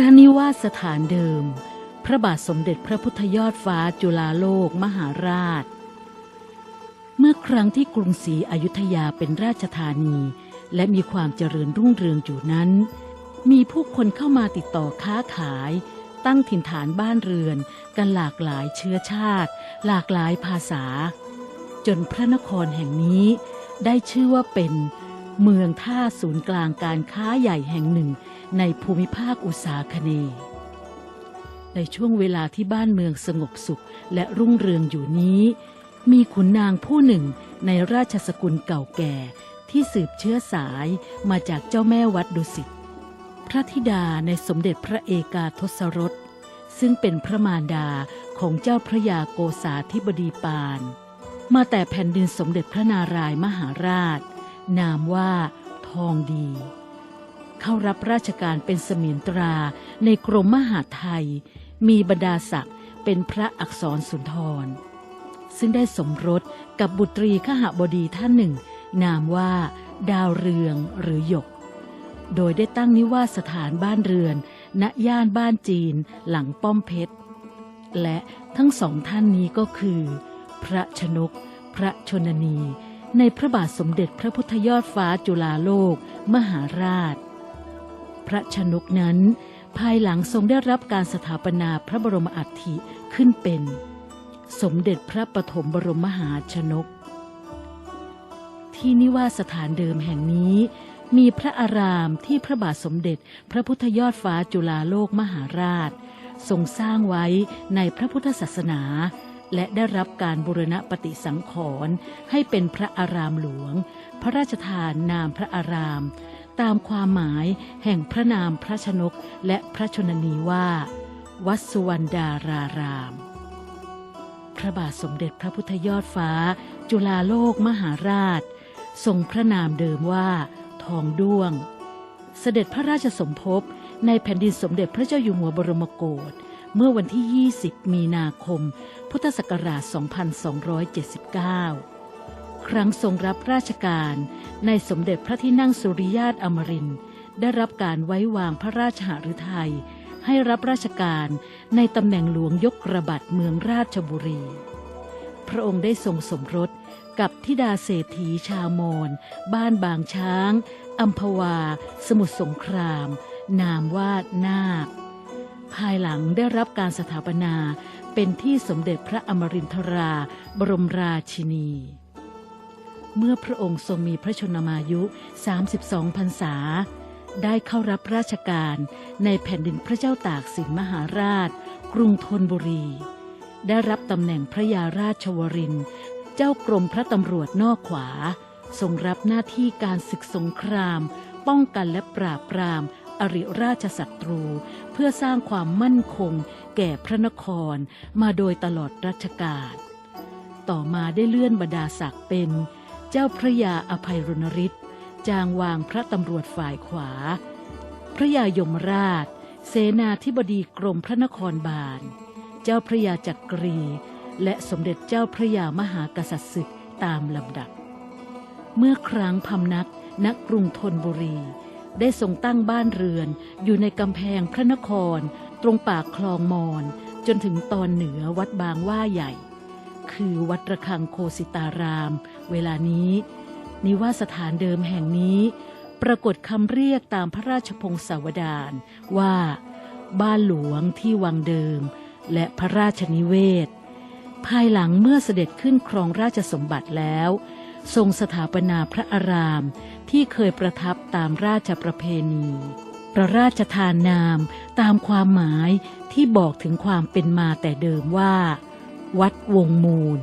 ระนิวาสสถานเดิม พระบาทสมเด็จพระพุทธยอดฟ้าจุฬาโลกมหาราช เมื่อครั้งที่กรุงศรีอยุธยาเป็นราชธานี และมีความเจริญรุ่งเรืองอยู่นั้น มีผู้คนเข้ามาติดต่อค้าขาย ตั้งถิ่นฐานบ้านเรือน กันหลากหลายเชื้อชาติ หลากหลายภาษา จนพระนครแห่งนี้ได้ชื่อว่าเป็น เมืองท่าศูนย์กลางการค้าใหญ่แห่งหนึ่งในภูมิภาคอุษาคเน ในช่วงเวลาที่บ้านเมืองสงบสุขและรุ่งเรืองอยู่นี้ มีขุนนางผู้หนึ่งในราชสกุลเก่าแก่ที่สืบเชื้อสายมาจากเจ้าแม่วัดดุสิต พระธิดาในสมเด็จพระเอกาทศรส ซึ่งเป็นพระมารดาของเจ้าพระยาโกษาธิบดีปาน มาแต่แผ่นดินสมเด็จพระนารายมหาราช นามว่าทองดี เข้ารับราชการเป็นเสมียนตราในกรมมหาไทย มีบรรดาศักดิ์เป็นพระอักษรสุนทร ซึ่งได้สมรสกับบุตรีขหบดีท่านหนึ่ง นามว่าดาวเรืองหรือหยก โดยได้ตั้งนิวาสสถานบ้านเรือน ณย่านบ้านจีนหลังป้อมเพชร และทั้งสองท่านนี้ก็คือ พระชนก พระชนนี ในพระบาทสมเด็จพระพุทธยอดฟ้าจุฬาโลก มหาราช พระชนกนั้น ภายหลังทรงได้รับการสถาปนาพระบรมอัฐิขึ้นเป็น สมเด็จพระปฐมบรมมหาชนก ที่นิวาสสถานเดิมแห่งนี้ มีพระอารามที่พระบาทสมเด็จพระพุทธยอดฟ้าจุฬาโลกมหาราช ทรงสร้างไว้ในพระพุทธศาสนา และได้รับการบูรณปฏิสังขรณ์ให้เป็นพระอารามหลวง พระราชทานนามพระอาราม ตามความหมายแห่งพระนามพระชนกและพระชนนีว่า วัดสุวรรณดาราราม พระบาทสมเด็จพระพุทธยอดฟ้า จุฬาโลกมหาราช ทรงพระนามเดิมว่า ทองด้วง เสด็จพระราชสมภพในแผ่นดินสมเด็จพระเจ้าอยู่หัวบรมโกศ เมื่อวันที่ 20 มีนาคม พุทธศักราช 2279 ครั้งทรงรับราชการในสมเด็จพระที่นั่งสุริยาตอมรินทร์ได้รับการไว้วางพระราชหฤทัยให้รับราชการในตำแหน่งหลวงยกระบัดเมืองราชบุรี พระองค์ได้ทรงสมรสกับธิดาเศรษฐีชาวมอญบ้านบางช้างอัมพวา สมุทรสงคราม นามว่านาค ภายหลังได้รับการสถาปนาเป็นที่สมเด็จพระอมรินทรา บรมราชินี เมื่อพระองค์ทรงมีพระชนมายุ 32 พรรษา ได้เข้ารับราชการในแผ่นดินพระเจ้าตากสินมหาราช กรุงธนบุรี ได้รับตำแหน่งพระยาราชวรินเจ้ากรมพระตำรวจนอกขวา ทรงรับหน้าที่การศึกสงคราม ป้องกันและปราบปราม อริราชศัตรู เพื่อสร้างความมั่นคง แก่พระนครมาโดยตลอดรัชกาลต่อมาได้เลื่อนบรรดาศักดิ์เป็น เจ้าพระยาอภัยรณฤทธิ์จางวางพระตำรวจฝ่ายขวา พระยายมราช เสนาธิบดีกรมพระนครบาล เจ้าพระยาจักรี และสมเด็จเจ้าพระยามหากษัตริย์ศึกตามลำดับ เมื่อครั้งพำนักณกรุงธนบุรี ได้ทรงตั้งบ้านเรือน อยู่ในกำแพงพระนคร ตรงปากคลองมอน จนถึงตอนเหนือวัดบางว่าใหญ่ คือวัดระฆังโคสิตาราม เวลานี้ นิวาสถานเดิมแห่งนี้ ปรากฏคำเรียกตามพระราชพงศาวดารว่า บ้านหลวงที่วังเดิม และพระราชนิเวศ ภายหลังเมื่อเสด็จขึ้นครองราชสมบัติแล้ว ทรงสถาปนาพระอารามที่เคยประทับตามราชประเพณี ประราชทานนามตามความหมายที่บอกถึงความเป็นมาแต่เดิมว่า วัดวงมูล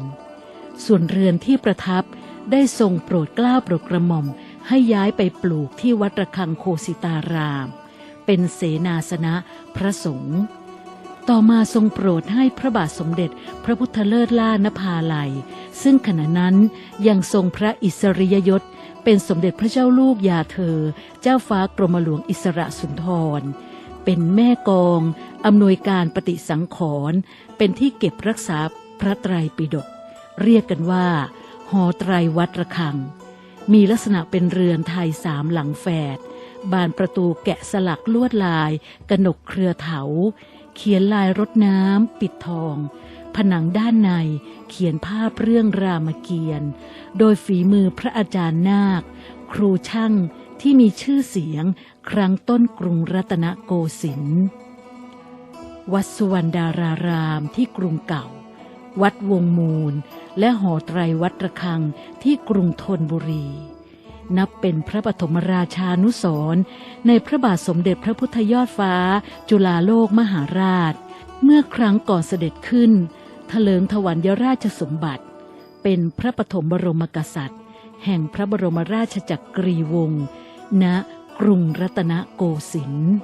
ส่วนเรือนที่ประทับได้ทรงโปรดกล้าโปรดกระหม่อมให้ย้ายไปปลูกที่วัดระฆังโคสิตาราม เป็นเสนาสนะพระสงฆ์ ต่อมาทรงโปรดให้พระบาทสมเด็จพระพุทธเลิศล่านภาลัย ซึ่งขณะนั้นยังทรงพระอิสริยยศ เป็นสมเด็จพระเจ้าลูกยาเธอ เจ้าฟ้ากรมหลวงอิสระสุนทร เป็นแม่กอง อำนวยการปฏิสังขรณ์เป็นที่เก็บรักษาพระไตรปิฎกเรียกกันว่า หอไตรวัดระฆัง มีลักษณะเป็นเรือนไทยสามหลังแฝด บานประตูแกะสลักลวดลาย กนกเครือเถา เขียนลายรดน้ำปิดทอง ผนังด้านในเขียนภาพเรื่องรามเกียรติ์โดยฝีมือพระอาจารย์นาค ครูช่างที่มีชื่อเสียงครั้งต้นกรุงรัตนโกสินทร์วัดสุวรรณดารารามที่กรุงเก่า วัดวงมูล และหอไตรวัดระฆังที่กรุงธนบุรี นับเป็นพระปฐมราชานุสรในพระบาทสมเด็จพระพุทธยอดฟ้า จุฬาโลกมหาราช เมื่อครั้งก่อนเสด็จขึ้นถลิงถวัลยราชสมบัติ เป็นพระปฐมบรมกษัตริย์ แห่งพระบรมราชจักรีวงศ์ณกรุงรัตนโกสินทร์